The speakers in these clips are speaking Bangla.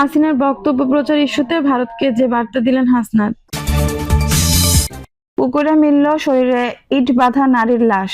হাসিনার বক্তব্য প্রচার ইস্যুতে ভারতকে যে বার্তা দিলেন হাসনাত। পুকুরে মিলল শরীরে ইট বাঁধা নারীর লাশ।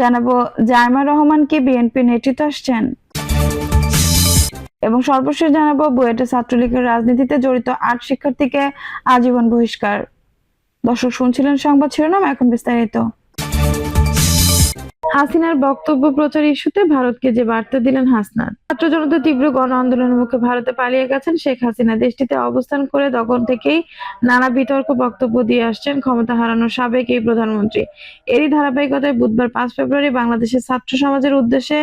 জানাব জায়মা রহমান কি বিএনপি নেতৃত্ব আসছেন? এবং সর্বশেষ জানাব, বুয়েটে ছাত্রলীগের রাজনীতিতে জড়িত আট শিক্ষার্থীকে আজীবন বহিষ্কার। দর্শক শুনছিলেন সংবাদ শিরোনাম, এখন বিস্তারিত। হাসিনার বক্তব্য প্রচার ইস্যুতে ভারতকে যে বার্তা দিলেন হাসনাত। ছাত্র জনতা তীব্র গণ আন্দোলনের মুখে ভারতে পালিয়ে গেছেন শেখ হাসিনা। দেশটিতে অবস্থান করে তখন থেকেই নানা বিতর্ক বক্তব্য দিয়ে আসছেন ক্ষমতা হারানোর সাবেক এই প্রধানমন্ত্রী। এরই ধারাবাহিকতায় বুধবার পাঁচ ফেব্রুয়ারি বাংলাদেশের ছাত্র সমাজের উদ্দেশ্যে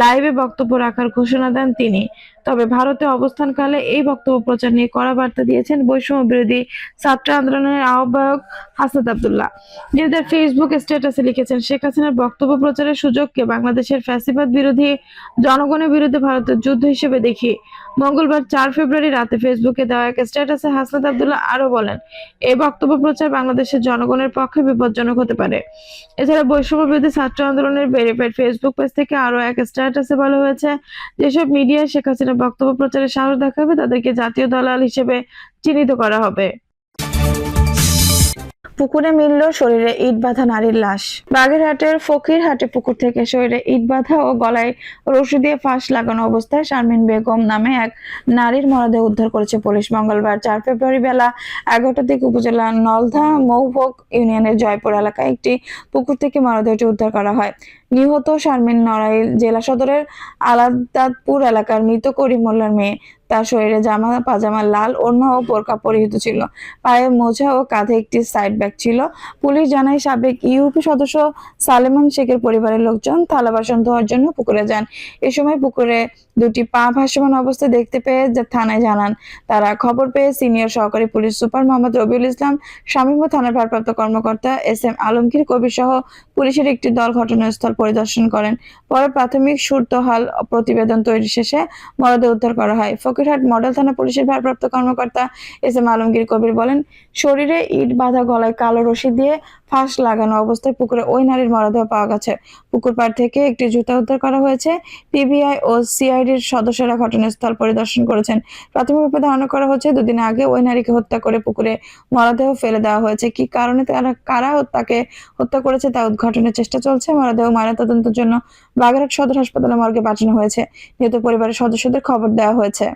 লাইভে বক্তব্য রাখার ঘোষণা দেন তিনি। তবে ভারতে অবস্থানকালে এই বক্তব্য প্রচার নিয়ে কড়া বার্তা দিয়েছেন বৈষম্য বিরোধী ছাত্র আন্দোলনের আহ্বায়ক হাসনাত আব্দুল্লাহ। যিনি ফেসবুক স্ট্যাটাসে লিখেছেন, শেখ হাসিনার বক্তব্য প্রচারের সুযোগকে বাংলাদেশের ফ্যাসিবাদ বিরোধী, জনগণের বিরুদ্ধে ভারতের যুদ্ধ হিসেবে দেখি। মঙ্গলবার চার ফেব্রুয়ারি রাতে ফেসবুকে দেওয়া এক স্ট্যাটাসে হাসনাত আব্দুল্লাহ আরও বলেন, এই বক্তব্য প্রচার বাংলাদেশের জনগণের পক্ষে বিপজ্জনক হতে পারে। এছাড়া বৈষম্য বিরোধী ছাত্র আন্দোলনের ভেরিফাইড ফেসবুক পেজ থেকে আরও এক স্ট্যাটাসে বলা হয়েছে, যেসব মিডিয়ায় শেখ হাসিনা বক্তব্য প্রচারে সাহস দেখাবে তাদেরকে জাতীয় দলাল হিসেবে চিহ্নিত করা হবে। পুকুরে মিলল শরীরে ইট বাঁধা নারীর লাশ। বাগেরহাটের ফকিরহাটে পুকুর থেকে শরীরে ইট বাঁধা ও গলায় রশি দিয়ে ফাঁস লাগানো অবস্থায় শারমিন বেগম নামে এক নারীর মরদেহ উদ্ধার করেছে পুলিশ। মঙ্গলবার চার ফেব্রুয়ারি বেলা এগারোটার দিকে উপজেলার নলধা মৌভোগ ইউনিয়নের জয়পুর এলাকায় একটি পুকুর থেকে মরদেহটি উদ্ধার করা হয়। নিহত শারমিন নড়াইল জেলা সদরের আলাদাতপুর এলাকার মৃত করিম মোল্লার মেয়ে তার শরীরে জামা, পাজামা লাল, ওড়না ও বোরকা পরিহিত ছিল। পায়ে মোজা ও কাঁধে একটি সাইড ব্যাগ ছিল। পুলিশ জানায়, সাবেক ইউপি সদস্য সালেমান শেখের পরিবারের লোকজন থালা বাসন ধোয়ার জন্য পুকুরে যান। এ সময় পুকুরে দুটি পা ভাসমান অবস্থায় দেখতে পেয়ে থানায় জানান। তারা খবর পেয়ে সিনিয়র সহকারী পুলিশ সুপার মোহাম্মদ রবিউল ইসলাম, শামীম থানার ভারপ্রাপ্ত কর্মকর্তা এস এম আলমগীর কবির সহ পুলিশের একটি দল ঘটনাস্থল পরিদর্শন করেন। পরে প্রাথমিক সুরতহাল প্রতিবেদন তৈরি শেষে মরদেহ উদ্ধার করা হয়। ফকিরহাট মডেল থানা পুলিশের ভারপ্রাপ্ত কর্মকর্তা এস এম আলমগীর কবির বলেন, শরীরে ইট বাঁধা গলায় কালো রশি দিয়ে ফাঁস লাগানো অবস্থায় পুকুরে ওই নারীর মরদেহ পাওয়া গেছে। পুকুর পাড় থেকে একটি জুতা উদ্ধার করা হয়েছে। পিবিআই ও সিআইডির সদস্যরা ঘটনাস্থল পরিদর্শন করেছেন। প্রাথমিকভাবে ধারণা করা হচ্ছে, দুদিন আগে ওই নারীকে হত্যা করে পুকুরে মরদেহ ফেলে দেওয়া হয়েছে। কি কারণে তারা, কারা তাকে হত্যা করেছে তা উদ্ঘাটনের চেষ্টা চলছে। মরদেহ ময়নাতদন্তের জন্য বাগেরহাট সদর হাসপাতালে মর্গে পাঠানো হয়েছে। যেহেতু পরিবারের সদস্যদের খবর দেওয়া হয়েছে।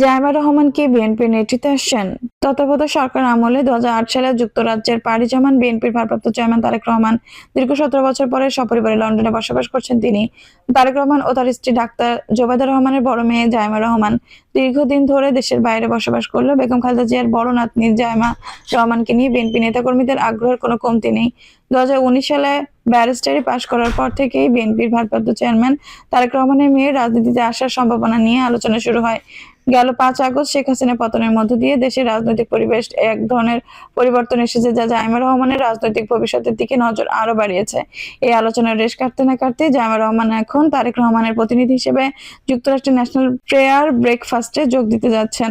জায়মা রহমানকে বিএনপির নেতৃত্বে আসছেন? তত্ত্বাবধায়ক সরকার আমলে দু হাজার আট সালে যুক্তরাজ্যের পাড়ি জমান বিএনপির ভারপ্রাপ্ত চেয়ারম্যান তারেক রহমান। দীর্ঘ সতেরো বছর পরে সপরিবারে লন্ডনে বসবাস করছেন তিনি। তারেক রহমান ও তার স্ত্রী ডাক্তার জোবায়দা রহমানের বড় মেয়ে জায়মা রহমান। দীর্ঘদিন ধরে দেশের বাইরে বসবাস করলেও বেগম খালেদা জিয়ার বড় নাতনি জায়মা রহমানকে নিয়ে বিএনপি নেতাকর্মীদের আগ্রহের কোনো কমতি নেই। দু হাজার উনিশ সালে ব্যারিস্টারি পাশ করার পর থেকেই বিএনপির ভারপ্রাপ্ত চেয়ারম্যান তারেক রহমানের মেয়ের রাজনীতিতে আসার সম্ভাবনা নিয়ে আলোচনা শুরু হয়। গেল পাঁচ আগস্ট শেখ হাসিনা পতনের মধ্য দিয়ে দেশের রাজনৈতিক পরিবেশ এক ধরনের পরিবর্তন এসেছে যা জাইমা রহমানের রাজনৈতিক ভবিষ্যতের দিকে নজর আরও বাড়িয়েছে। এই আলোচনার রেশ কাটতে না কাটতে জাইমা রহমান এখন তারেক রহমানের প্রতিনিধি হিসেবে যুক্তরাষ্ট্রের ন্যাশনাল প্রেয়ার ব্রেকফাস্টে যোগ দিতে যাচ্ছেন।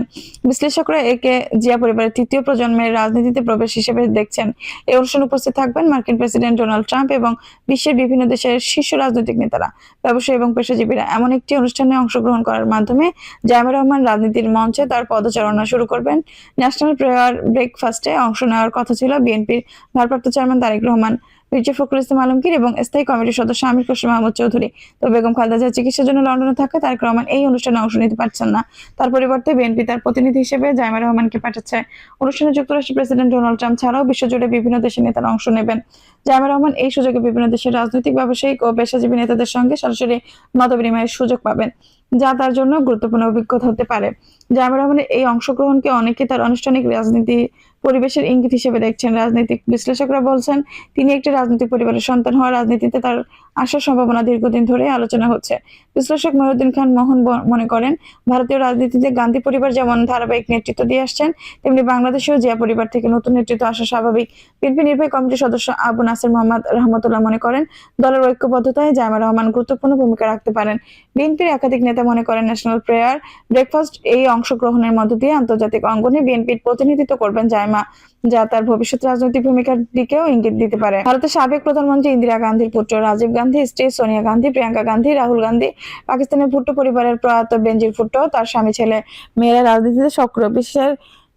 বিশ্লেষকরা একে জিয়া পরিবারের তৃতীয় প্রজন্মের রাজনীতিতে প্রবেশ হিসেবে দেখছেন। এই অনুষ্ঠানে উপস্থিত থাকবেন মার্কিন প্রেসিডেন্ট ডোনাল্ড ট্রাম্প এবং বিশ্বের বিভিন্ন দেশের শীর্ষ রাজনৈতিক নেতারা। ব্যবসায়ী এবং পেশাজীবীরা এমন একটি অনুষ্ঠানে অংশগ্রহণ করার মাধ্যমে জাইমা রহমান রাজনীতির মঞ্চে তার পদচারণা শুরু করবেন। ন্যাশনাল প্রেয়ার ব্রেকফাস্টে অংশ নেওয়ার কথা ছিল বিএনপির ভারপ্রাপ্ত চেয়ারম্যান তারেক রহমান মির্জা ফখরুল ইসলাম আলমগীর এবং স্থায়ী কমিটির সদস্য আমির খসরু মাহমুদ চৌধুরী। তো বেগম খালেদা জিয়ার চিকিৎসার জন্য লন্ডনে থাকা তারেক রহমান এই অনুষ্ঠানে অংশ নিতে পারছেন না। তার পরিবর্তে বিএনপি তার প্রতিনিধি হিসেবে জাইমা রহমানকে পাঠাচ্ছে। অনুষ্ঠানে যুক্তরাষ্ট্রের প্রেসিডেন্ট ডোনাল্ড ট্রাম্প ছাড়াও বিশ্বজুড়ে বিভিন্ন দেশের নেতারা অংশ নেবেন। জাইমা রহমান এই সুযোগে বিভিন্ন দেশের রাজনৈতিক, ব্যবসায়িক ও পেশাজীবী নেতাদের সঙ্গে সরাসরি মত বিনিময়ের সুযোগ পাবেন। যা তার জন্য গুরুত্বপূর্ণ অভিজ্ঞতা হতে পারে। জাইমা রহমানের এই অংশগ্রহণকে অনেকে তার আনুষ্ঠানিক রাজনীতি পরিবেশের ইঙ্গিত হিসেবে দেখছেন। রাজনৈতিক বিশ্লেষকরা বলছেন, তিনি একটি রাজনৈতিক পরিবারের সন্তান হওয়া রাজনীতিতে তার আসার সম্ভাবনা দীর্ঘদিন ধরে আলোচনা হচ্ছে। বিশ্লেষক মহিউদ্দিন খান মোহন মনে করেন, ভারতীয় রাজনীতিতে গান্ধী পরিবার যেমন ধারাবাহিক নেতৃত্ব দিয়ে আসছেন, তেমনি বাংলাদেশেও জিয়া পরিবার থেকে নতুন নেতৃত্ব আসা স্বাভাবিক। বিএনপি নির্বাহী কমিটির সদস্য আবু নাসির মোহাম্মদ রহমতুল্লাহ মনে করেন, দলের ঐক্যবদ্ধতায় জায়মা রহমান গুরুত্বপূর্ণ ভূমিকা রাখতে পারেন। বিএনপির একাধিক নেতা নেতা মনে করেন ন্যাশনাল প্রেয়ার ব্রেকফাস্ট এই অংশগ্রহণের মধ্য দিয়ে আন্তর্জাতিক অঙ্গনে বিএনপির প্রতিনিধিত্ব করবেন জায়মা যা তার ভবিষ্যৎ রাজনৈতিক ভূমিকার দিকেও ইঙ্গিত দিতে পারে। ভারতের সাবেক প্রধানমন্ত্রী ইন্দিরা গান্ধীর পুত্র রাজীব গান্ধী, স্ত্রী সোনিয়া গান্ধী, প্রিয়াঙ্কা গান্ধী, রাহুল গান্ধী, পাকিস্তানের ভুট্টো পরিবারের প্রয়াত বেঞ্জির ভুট্টো, তার স্বামী ছেলে মেয়েরা রাজনীতিতে সক্রিয়। বিশ্বের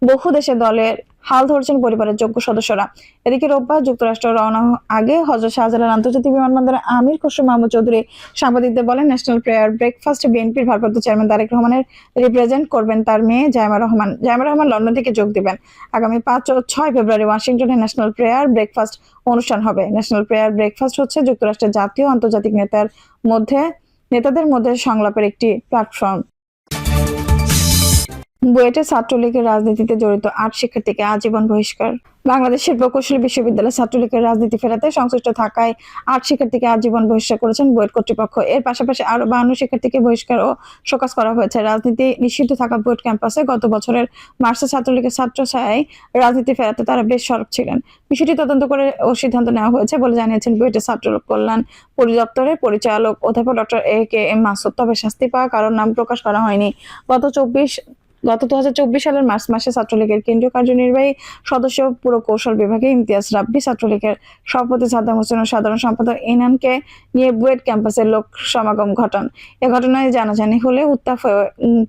বহু দেশের দলের হাল ধরছেন পরিবারের যোগ্য সদস্যরা। এদিকে রোববার যুক্তরাষ্ট্র রওনা আগে হজরত শাহজালাল আন্তর্জাতিক বিমানবন্দরে আমির খসরু মাহমুদ চৌধুরী সাংবাদিকদের বলেন, ন্যাশনাল প্রেয়ার ব্রেকফাস্ট বিএনপির ভারপ্রাপ্ত চেয়ারম্যান তারেক রহমানের রিপ্রেজেন্ট করবেন তার মেয়ে জায়মা রহমান। জায়মা রহমান লন্ডন থেকে যোগ দিবেন। আগামী পাঁচ ও ছয় ফেব্রুয়ারি ওয়াশিংটনে ন্যাশনাল প্রেয়ার ব্রেকফাস্ট অনুষ্ঠান হবে। ন্যাশনাল প্রেয়ার ব্রেকফাস্ট হচ্ছে যুক্তরাষ্ট্রের জাতীয় আন্তর্জাতিক নেতার মধ্যে, নেতাদের মধ্যে সংলাপের একটি প্ল্যাটফর্ম। বুয়েটে ছাত্রলীগের রাজনীতিতে জড়িত আট শিক্ষার্থীকে আজীবন বহিষ্কার। বাংলাদেশের প্রকৌশলী বিশ্ববিদ্যালয় ছাত্রলীগের রাজনীতি ফেরাতে সংশ্লিষ্ট থাকায় আট শিক্ষার্থীকে আজীবন বহিষ্কার করেছেন বুয়েট কর্তৃপক্ষ। এর পাশাপাশি আরও বাহান্ন শিক্ষার্থীকে বহিষ্কার ও শোকাজ করা হয়েছে। রাজনীতি নিষিদ্ধ থাকা বুয়েট ক্যাম্পাসে গত বছরের মার্চে ছাত্রলীগের ছাত্র ছায় রাজনীতি ফেরাতে তারা বেশ সরব ছিলেন। বিষয়টি তদন্ত করে ও সিদ্ধান্ত নেওয়া হয়েছে বলে জানিয়েছেন বুয়েটের ছাত্র কল্যাণ পরিদপ্তরের পরিচালক অধ্যাপক doctor A K M Masud. তবে শাস্তি পাওয়া কারোর নাম প্রকাশ করা হয়নি। গত চব্বিশ গত দু হাজার চব্বিশ সালের মার্চ মাসে ছাত্রলীগের কেন্দ্রীয় কার্যনির্বাহী সদস্য পুরো কৌশল বিভাগে ইমতিয়াজ রাব্বি ছাত্রলীগের সভাপতি সাদ্দাম হোসেন ও সাধারণ সম্পাদক ইনানকে নিয়ে বুয়েট ক্যাম্পাসে লোক সমাগম ঘটান। এ ঘটনায় জানাজানি হলে উত্তাপ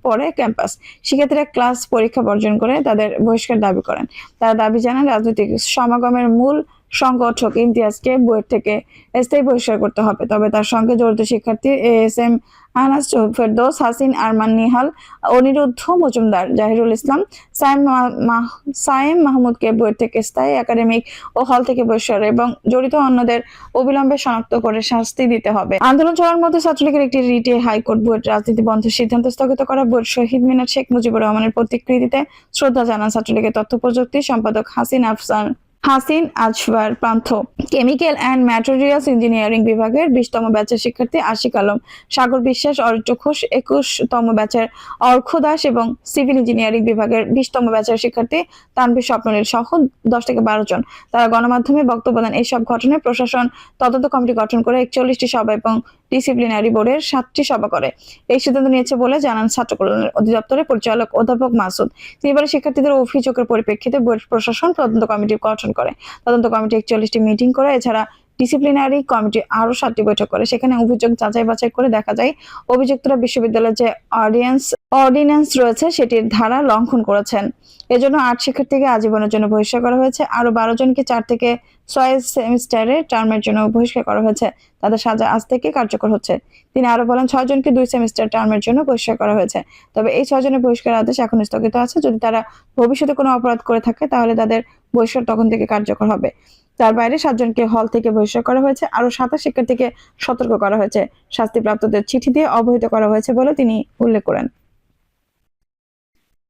পড়ে ক্যাম্পাস। শিক্ষার্থীরা ক্লাস পরীক্ষা বর্জন করে তাদের বহিষ্কার দাবি করেন। তারা দাবি জানান, রাজনৈতিক সমাগমের মূল সংগঠক ইমতিয়াজকে বুয়েট থেকে স্থায়ী বহিষ্কার করতে হবে। তবে তার সঙ্গে জড়িত শিক্ষার্থী A S M Anas Ferdous, Hasin, Arman Nihal Aniruddha Majumdar Zahirul Islam Sayem মা- মাহ- সায়েম মাহমুদকে বুয়েট থেকে স্থায়ী একাডেমিক ও হল থেকে বহিষ্কার এবং জড়িত অন্যদের অবিলম্বে শনাক্ত করে শাস্তি দিতে হবে। আন্দোলন চলার মধ্যে ছাত্রলীগের একটি রিটে হাইকোর্ট বুয়েট রাজনীতি বন্ধের সিদ্ধান্ত স্থগিত করা বুয়েট শহীদ মিনার শেখ মুজিবুর রহমানের প্রতিকৃতিতে শ্রদ্ধা জানান ছাত্রলীগের তথ্য প্রযুক্তি সম্পাদক Hasin Afsan. Hasin Azfar Pantha. Chemical and materials engineering বিভাগের বিশতম ব্যাচের শিক্ষার্থী আশিক আলম, সাগর বিশ্বাস, অরিত্র ঘোষ একুশতম ব্যাচের অর্ঘ দাস এবং সিভিল ইঞ্জিনিয়ারিং বিভাগের বিশতম ব্যাচের শিক্ষার্থী তানভীর স্বপ্ননীল সহ দশ থেকে বারো জন। তারা গণমাধ্যমে বক্তব্য দেন এইসব ঘটনায় প্রশাসন তদন্ত কমিটি গঠন করে একচল্লিশটি সভা এবং ডিসিপ্লিনারি বোর্ডের সাতটি সভা করে। এই সিদ্ধান্ত নিয়েছে বলে জানান ছাত্র কল্যাণ অধিদপ্তরের পরিচালক অধ্যাপক মাসুদ। তিনি বলেন শিক্ষার্থীদের অভিযোগের পরিপ্রেক্ষিতে বোর্ড প্রশাসন তদন্ত কমিটি গঠন করে। তদন্ত কমিটি একচল্লিশটি মিটিং করে। এছাড়া ডিসিপ্লিনারি কমিটি আরও সাতটি বৈঠক করে। সেখানে অভিযোগ যাচাই বাছাই করে দেখা যায়, অভিযুক্তরা বিশ্ববিদ্যালয়ের যে অডিয়েন্স অর্ডিন্যান্স রয়েছে, সেটির ধারা লঙ্ঘন করেছেন। এজন্য আট শিক্ষার্থীকে আজীবনের জন্য বহিষ্কার করা হয়েছে। আরও বারো জনকে চার থেকে ছয় সেমিস্টারে টার্মের জন্য বহিষ্কার করা হয়েছে। তাদের সাজা আজ থেকে কার্যকর হচ্ছে। তিনি আরও বলেন, ছয় জনকে দুই সেমিস্টার টার্মের জন্য বহিষ্কার করা হয়েছে। তবে এই ছয় জনের বহিষ্কার আদেশ এখন স্থগিত আছে। যদি তারা ভবিষ্যতে কোনো অপরাধ করে থাকে, তাহলে তাদের বহিষ্কার তখন থেকে কার্যকর হবে। তার বাইরে সাতজনকে হল থেকে বহিষ্কার করা হয়েছে। আরও সাতাশ শিক্ষার্থীকে সতর্ক করা হয়েছে। শাস্তিপ্রাপ্তদের চিঠি দিয়ে অবহিত করা হয়েছে বলে তিনি উল্লেখ করেন।